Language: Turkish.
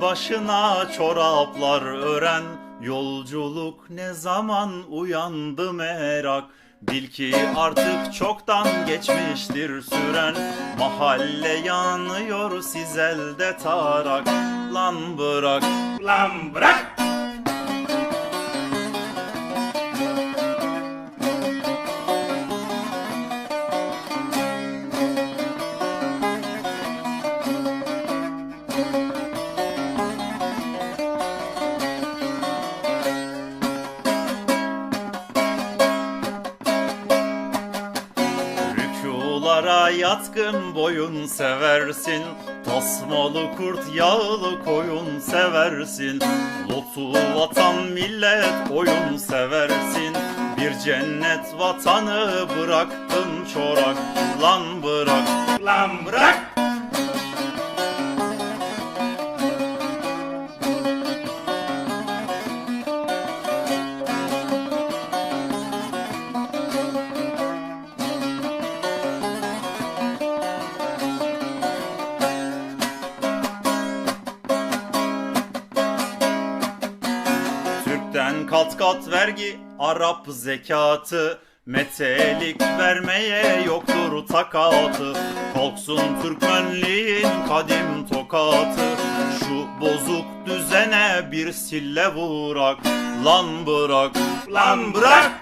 başına çoraplar ören. Yolculuk ne zaman uyandı merak. Bil ki artık çoktan geçmiştir süren. Mahalle yanıyor siz elde tarak. Lan bırak. Lan bırak! Rükulara yatkın boyun seversin. Tasmalı kurt yağlı koyun seversin. Lotu vatan millet oyun seversin. Bir cennet vatanı bıraktın çorak. Lan bırak. Lan bırak! Türk'ten kat kat vergi Arap zekatı. Metelik vermeye yoktur takatı. Kalksın Türkmenliğin kadim tokatı. Şu bozuk düzene bir sille vurak. Lan bırak. Lan bırak!